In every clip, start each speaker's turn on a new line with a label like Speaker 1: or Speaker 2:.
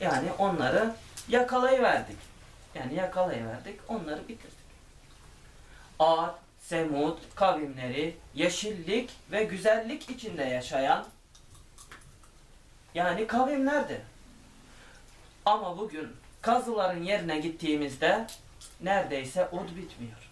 Speaker 1: Yani onları yakalayıverdik. Yani yakalayıverdik, onları bitirdik. Ad, Semud kavimleri yeşillik ve güzellik içinde yaşayan yani kavimlerdi. Ama bugün kazıların yerine gittiğimizde neredeyse od bitmiyor.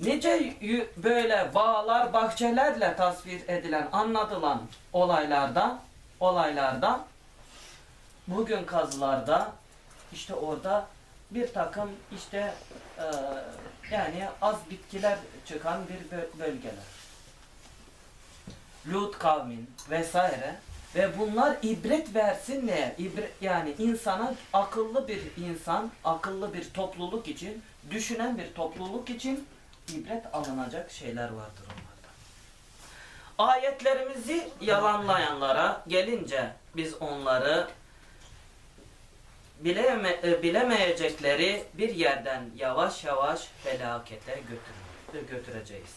Speaker 1: Nice böyle bağlar, bahçelerle tasvir edilen, anlatılan olaylardan, olaylardan bugün kazılarda işte orada bir takım işte e, yani az bitkiler çıkan bir bö- bölgeler. Lut kavmin vesaire ve bunlar ibret versin diye ibre, yani insana akıllı bir insan, akıllı bir topluluk için, düşünen bir topluluk için ibret alınacak şeyler vardır onlarda. Ayetlerimizi yalanlayanlara gelince biz onları bileme, e, bilemeyecekleri bir yerden yavaş yavaş felakete götür, götüreceğiz.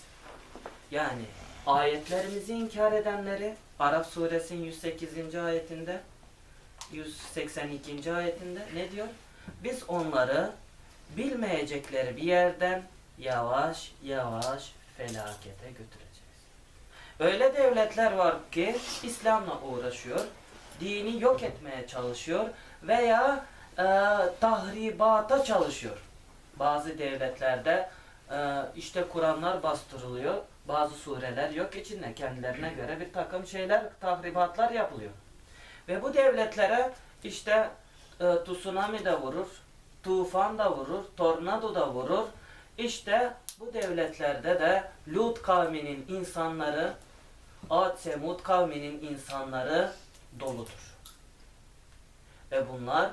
Speaker 1: Yani ayetlerimizi inkar edenleri Arap suresinin 108. ayetinde 182. ayetinde ne diyor? Biz onları bilmeyecekleri bir yerden yavaş yavaş felakete götüreceğiz. Öyle devletler var ki İslam'la uğraşıyor, dini yok etmeye çalışıyor veya e, tahribata çalışıyor. Bazı devletlerde e, işte Kur'anlar bastırılıyor, bazı sureler yok içinde kendilerine göre bir takım şeyler, tahribatlar yapılıyor. Ve bu devletlere işte e, tsunami de vurur, tufan da vurur, tornado da vurur. İşte bu devletlerde de Lut kavminin insanları, Ad Semud kavminin insanları doludur. Ve bunlar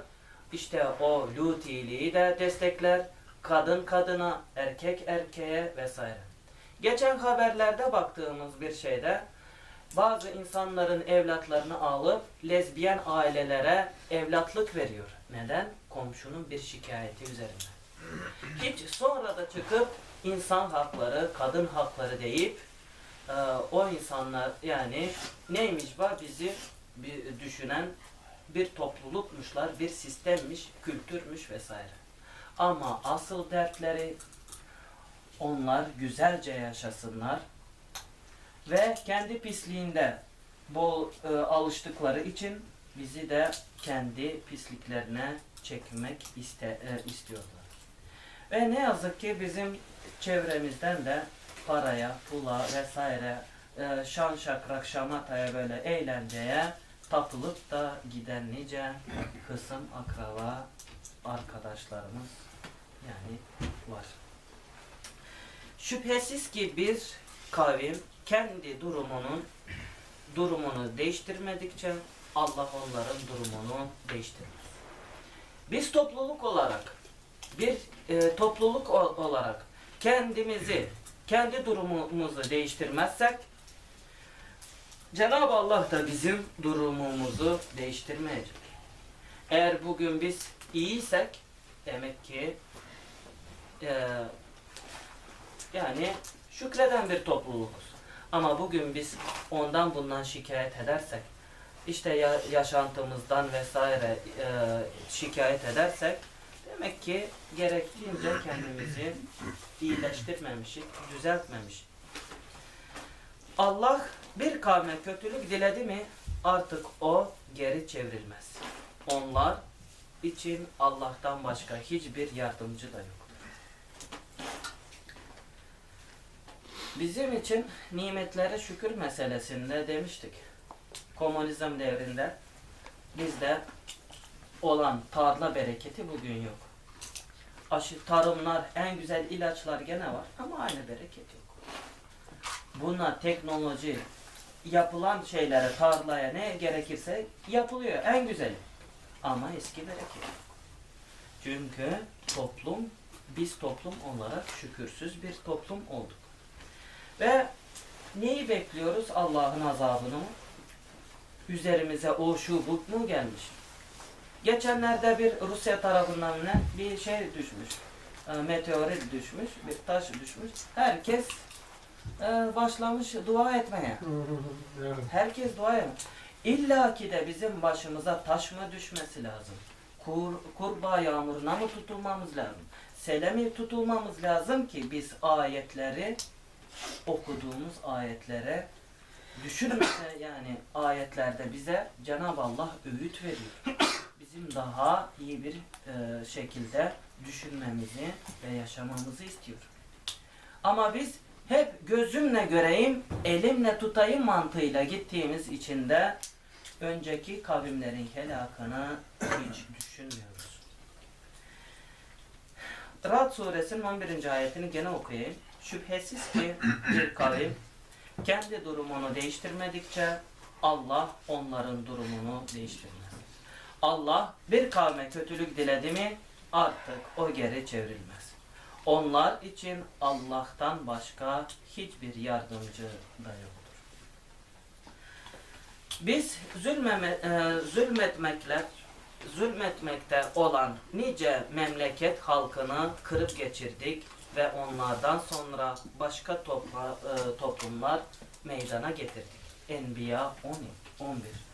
Speaker 1: işte o Lutiliği de destekler, kadın kadına, erkek erkeğe vesaire. Geçen haberlerde baktığımız bir şeyde bazı insanların evlatlarını alıp lezbiyen ailelere evlatlık veriyor. Neden? Komşunun bir şikayeti üzerine. Hiç sonra da çıkıp insan hakları, kadın hakları deyip e, o insanlar yani neymiş var bizi bir düşünen bir toplulukmuşlar, bir sistemmiş, kültürmüş vesaire. Ama asıl dertleri onlar güzelce yaşasınlar ve kendi pisliğinde bol e, alıştıkları için bizi de kendi pisliklerine çekmek iste, e, istiyorlar. Ve ne yazık ki bizim çevremizden de paraya, pula vesaire e, şan şakrak şamataya böyle eğlenceye tapılıp da giden nice kısım akraba arkadaşlarımız yani var. Şüphesiz ki bir kavim kendi durumunun durumunu değiştirmedikçe Allah onların durumunu değiştirmez. Biz topluluk olarak bir e, topluluk olarak kendimizi kendi durumumuzu değiştirmezsek Cenab-ı Allah da bizim durumumuzu değiştirmeyecek. Eğer bugün biz iyiysek demek ki e, yani şükreden bir toplulukuz. Ama bugün biz ondan bundan şikayet edersek, işte ya, yaşantımızdan vesaire e, şikayet edersek, demek ki gerektiğince kendimizi iyileştirmemişik, düzeltmemişik. Allah bir kavme kötülük diledi mi artık o geri çevrilmez. Onlar için Allah'tan başka hiçbir yardımcı da yok. Bizim için nimetlere şükür meselesinde demiştik. Komünizm devrinde bizde olan tarla bereketi bugün yok. Aşı, tarımlar, en güzel ilaçlar gene var ama aynı bereket yok. Buna teknoloji, yapılan şeylere, tarlaya ne gerekirse yapılıyor. En güzeli. Ama eski bereket yok. Çünkü toplum, biz toplum olarak şükürsüz bir toplum olduk. Ve neyi bekliyoruz? Allah'ın azabını mı? Üzerimize o şu bu mu gelmiş? Geçenlerde bir Rusya tarafından ne bir şey düşmüş. E, Meteorit düşmüş, bir taş düşmüş. Herkes e, başlamış dua etmeye.
Speaker 2: Evet.
Speaker 1: Herkes dua ediyor. İlla ki de bizim başımıza taş mı düşmesi lazım? Kur, kurbağa yağmuruna mı tutulmamız lazım? Sele mi tutulmamız lazım ki biz ayetleri okuduğumuz ayetlere düşünmese yani ayetlerde bize Cenab-ı Allah öğüt veriyor. Bizim daha iyi bir e, şekilde düşünmemizi ve yaşamamızı istiyor. Ama biz hep gözümle göreyim, elimle tutayım mantığıyla gittiğimiz için de önceki kavimlerin helakını hiç düşünmüyoruz. Rad suresinin 11. ayetini gene okuyayım. Şüphesiz ki bir kavim kendi durumunu değiştirmedikçe Allah onların durumunu değiştirmez. Allah bir kavme kötülük diledi mi artık o geri çevrilmez. Onlar için Allah'tan başka hiçbir yardımcı da yoktur. Biz zulmeme, e, zulmetmekle zulmetmekte olan nice memleket halkını kırıp geçirdik ve onlardan sonra başka topla, e, toplumlar meydana getirdik. Enbiya 10, 11.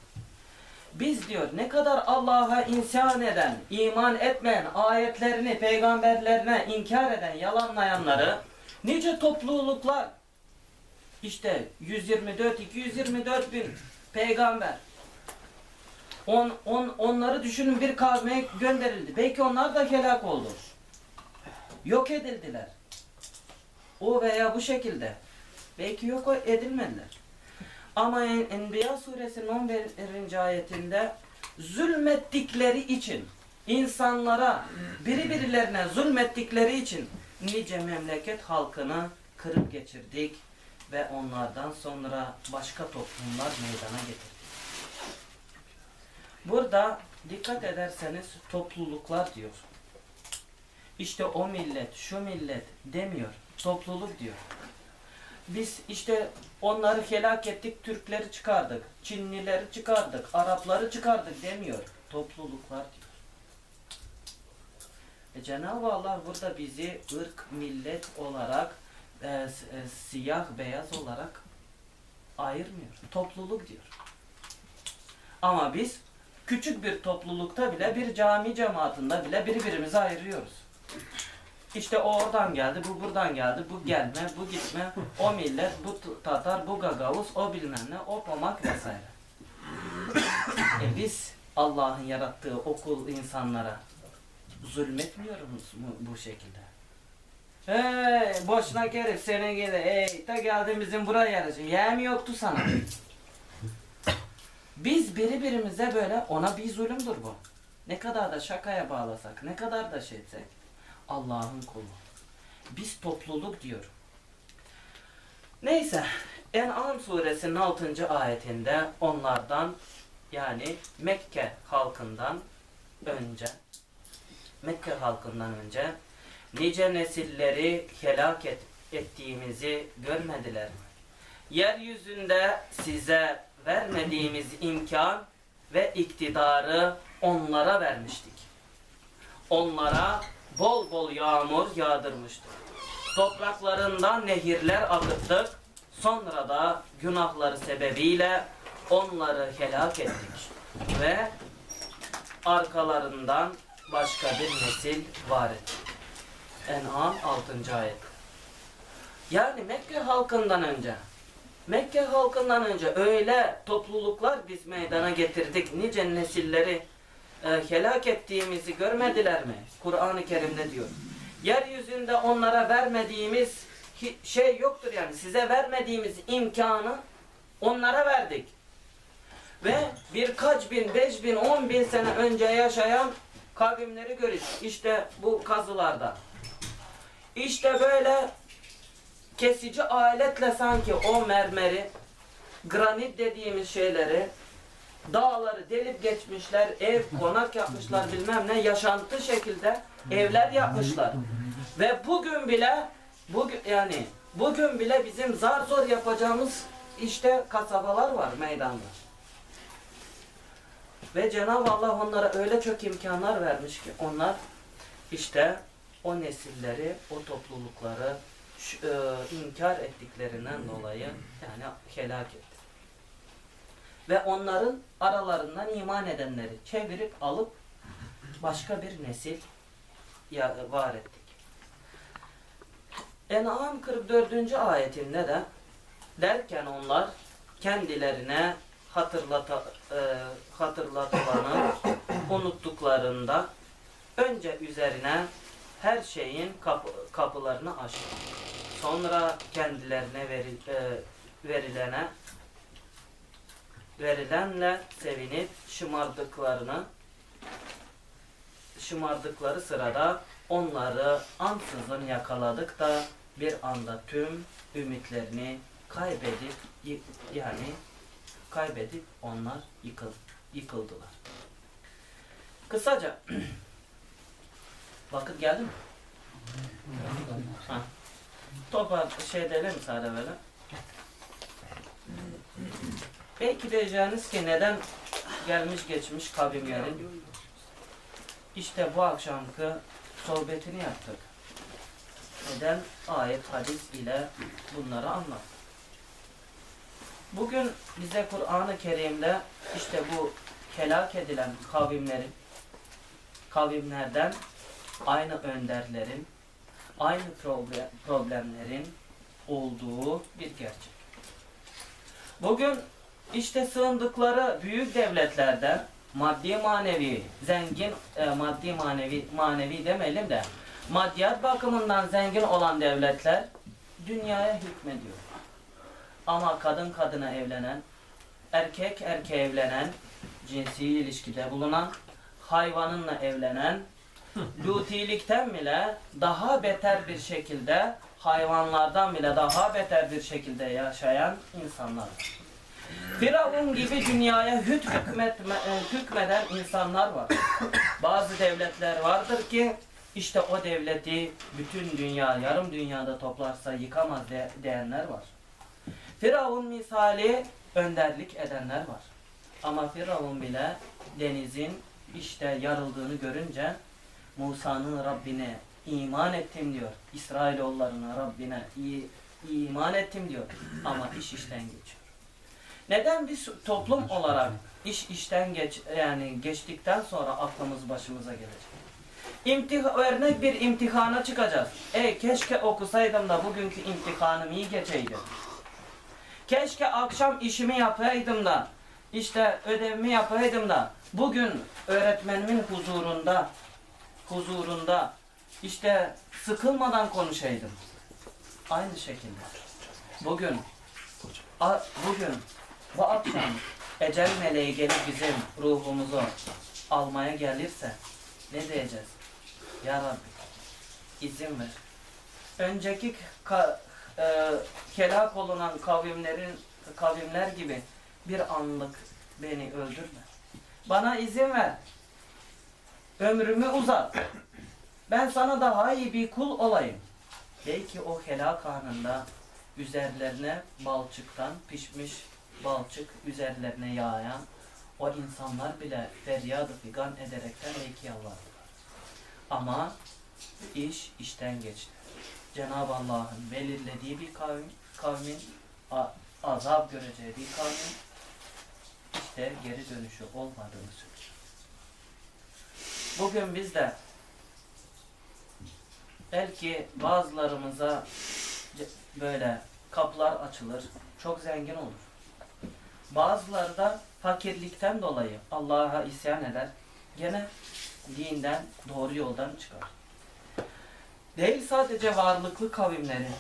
Speaker 1: Biz diyor ne kadar Allah'a insan eden, iman etmeyen, ayetlerini, peygamberlerine inkar eden, yalanlayanları nice topluluklar işte 124 224 bin peygamber on, on, onları düşünün bir kavme gönderildi. Belki onlar da helak oldu. Yok edildiler. O veya bu şekilde. Belki yok edilmediler. Ama En- Enbiya suresinin 11. ayetinde zulmettikleri için insanlara biri birilerine zulmettikleri için nice memleket halkını kırıp geçirdik ve onlardan sonra başka toplumlar meydana getirdik. Burada dikkat ederseniz topluluklar diyor. İşte o millet, şu millet demiyor. Topluluk diyor. Biz işte onları helak ettik, Türkleri çıkardık, Çinlileri çıkardık, Arapları çıkardık demiyor. Topluluklar diyor. E Cenab-ı Allah burada bizi ırk, millet olarak e, e, siyah, beyaz olarak ayırmıyor. Topluluk diyor. Ama biz küçük bir toplulukta bile bir cami cemaatinde bile birbirimizi ayırıyoruz. İşte o oradan geldi, bu buradan geldi, bu gelme, bu gitme, o millet, bu Tatar, bu Gagavuz, o bilmem ne, o Pomak vesaire. E biz Allah'ın yarattığı okul insanlara zulmetmiyoruz mu bu şekilde? Hey boşuna herif seni gidi, ey ta geldin bizim buraya yarışın, yeğen mi yoktu sana? Biz birbirimize böyle ona bir zulümdür bu. Ne kadar da şakaya bağlasak, ne kadar da şey etsek Allah'ın kulu. Biz topluluk diyor. Neyse En'am suresinin 6. ayetinde onlardan yani Mekke halkından önce Mekke halkından önce nice nesilleri helak et, ettiğimizi görmediler mi? Yeryüzünde size vermediğimiz imkan ve iktidarı onlara vermiştik. Onlara bol bol yağmur yağdırmıştık. Topraklarından nehirler akıttık. Sonra da günahları sebebiyle onları helak ettik. Ve arkalarından başka bir nesil var ettik. En'am 6. ayet. Yani Mekke halkından önce Mekke halkından önce öyle topluluklar biz meydana getirdik. Nice nesilleri e, helak ettiğimizi görmediler mi? Kur'an-ı Kerim'de diyor. Yeryüzünde onlara vermediğimiz şey yoktur yani. Size vermediğimiz imkanı onlara verdik. Ve birkaç bin, beş bin, on bin sene önce yaşayan kavimleri görürüz. İşte bu kazılarda. İşte böyle kesici aletle sanki o mermeri, granit dediğimiz şeyleri, dağları delip geçmişler, ev, konak yapmışlar bilmem ne, yaşantı şekilde evler yapmışlar. Ve bugün bile, bugün yani bugün bile bizim zar zor yapacağımız işte kasabalar var meydanda. Ve Cenab-ı Allah onlara öyle çok imkanlar vermiş ki onlar işte o nesilleri, o toplulukları ş- e, inkar ettiklerinden dolayı yani helak etti. Ve onların aralarından iman edenleri çevirip alıp başka bir nesil var ettik. En'am 44. ayetinde de derken onlar kendilerine hatırlata, e, hatırlatılanı unuttuklarında önce üzerine her şeyin kapı- kapılarını açtı. Sonra kendilerine veri, e, verilene verilenle sevinip şımardıklarını şımardıkları sırada onları ansızın yakaladık da bir anda tüm ümitlerini kaybedip yani kaybedip onlar yıkıl, yıkıldılar. Kısaca vakit geldi mi? Ha. Topa şey edelim sadece böyle. Belki diyeceğiniz ki neden gelmiş geçmiş kavimlerin işte bu akşamki sohbetini yaptık. Neden ayet, hadis ile bunları anlat. Bugün bize Kur'an-ı Kerim'de işte bu helak edilen kavimlerin, kavimlerden aynı önderlerin, aynı problem, problemlerin olduğu bir gerçek. Bugün işte sığındıkları büyük devletlerden maddi manevi zengin e, maddi manevi manevi demeyelim de maddiyat bakımından zengin olan devletler dünyaya hükmediyor. Ama kadın kadına evlenen, erkek erkeğe evlenen, cinsi ilişkide bulunan, hayvanınla evlenen, lutilikten bile daha beter bir şekilde, hayvanlardan bile daha beter bir şekilde yaşayan insanlar. Firavun gibi dünyaya hüt hükmetme, e, hükmeden insanlar var. Bazı devletler vardır ki işte o devleti bütün dünya, yarım dünyada toplarsa yıkamaz de, diyenler var. Firavun misali önderlik edenler var. Ama Firavun bile denizin işte yarıldığını görünce Musa'nın Rabbine iman ettim diyor. İsrailoğullarına Rabbine iman ettim diyor. Ama iş işten geçiyor. Neden biz toplum olarak iş işten geç yani geçtikten sonra aklımız başımıza gelecek? İmtih örnek bir imtihana çıkacağız. Ey keşke okusaydım da bugünkü imtihanım iyi geçeydi. Keşke akşam işimi yapaydım da işte ödevimi yapaydım da bugün öğretmenimin huzurunda huzurunda işte sıkılmadan konuşaydım. Aynı şekilde. Bugün bugün bu akşam ecel meleği gelip bizim ruhumuzu almaya gelirse ne diyeceğiz? Ya Rabbi izin ver. Önceki ka- e, helak olunan kavimlerin kavimler gibi bir anlık beni öldürme. Bana izin ver. Ömrümü uzat. Ben sana daha iyi bir kul olayım. Belki o helak anında üzerlerine balçıktan pişmiş balçık üzerlerine yağayan o insanlar bile feryadı figan ederekten belki yalvardılar. Ama iş işten geçti. Cenab-ı Allah'ın belirlediği bir kavim, kavmin azap göreceği bir kavmin işte geri dönüşü olmadığını söylüyor. Bugün biz de belki bazılarımıza böyle kapılar açılır, çok zengin olur. Bazıları da fakirlikten dolayı Allah'a isyan eder, gene dinden, doğru yoldan çıkar. Değil sadece varlıklı kavimleri,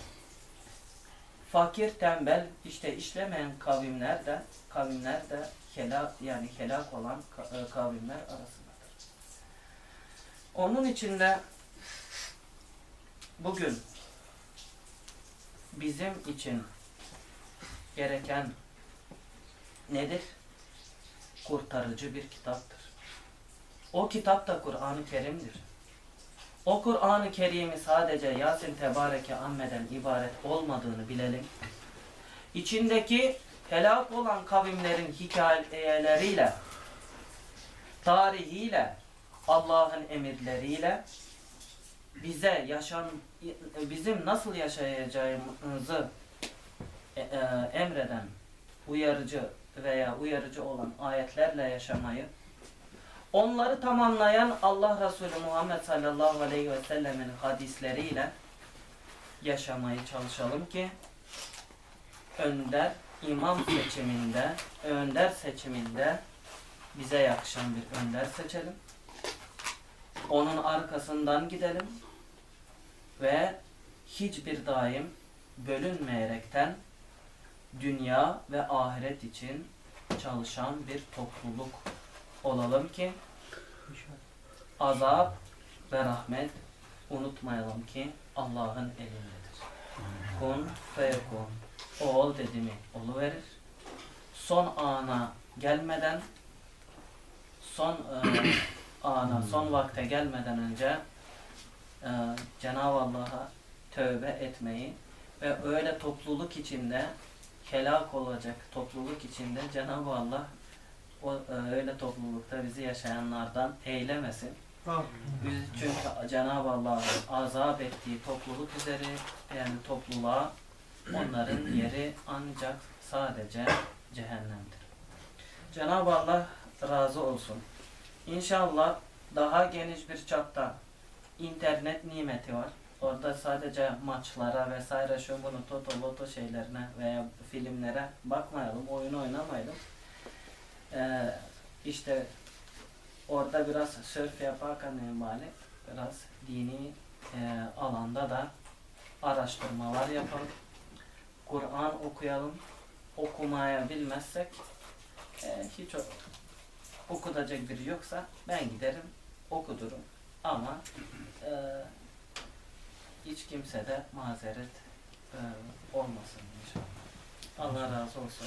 Speaker 1: fakir, tembel, işte işlemeyen kavimler de, kavimler de helak, yani helak olan e, kavimler arasındadır. Onun içinde bugün bizim için gereken nedir? Kurtarıcı bir kitaptır. O kitap da Kur'an-ı Kerim'dir. O Kur'an-ı Kerim'i sadece Yasin Tebareke ammeden ibaret olmadığını bilelim. İçindeki helak olan kavimlerin hikayeleriyle, tarihiyle, Allah'ın emirleriyle bize yaşam bizim nasıl yaşayacağımızı e, e, emreden uyarıcı veya uyarıcı olan ayetlerle yaşamayı, onları tamamlayan Allah Resulü Muhammed sallallahu aleyhi ve sellemin hadisleriyle yaşamayı çalışalım ki önder imam seçiminde, önder seçiminde bize yakışan bir önder seçelim. Onun arkasından gidelim ve hiçbir daim bölünmeyerekten dünya ve ahiret için çalışan bir topluluk olalım ki azap ve rahmet unutmayalım ki Allah'ın elindedir. Kun feyekun. O ol dedi mi oluverir. Son ana gelmeden son e, ana, son vakte gelmeden önce e, Cenab-ı Allah'a tövbe etmeyi ve öyle topluluk içinde helak olacak topluluk içinde Cenab-ı Allah o e, öyle toplulukta bizi yaşayanlardan eylemesin. Biz çünkü Cenab-ı Allah'ın azap ettiği topluluk üzeri yani topluluğa onların yeri ancak sadece cehennemdir. Cenab-ı Allah razı olsun. İnşallah daha geniş bir çapta internet nimeti var. Orada sadece maçlara vesaire şu bunu toto loto şeylerine veya filmlere bakmayalım, oyun oynamayalım. Ee, işte orada biraz sörf yaparken mali biraz dini e, alanda da araştırmalar yapalım. Kur'an okuyalım. Okumaya bilmezsek e, hiç okutacak biri yoksa ben giderim okudurum. Ama e, hiç kimse de mazeret e, olmasın inşallah. Allah razı olsun.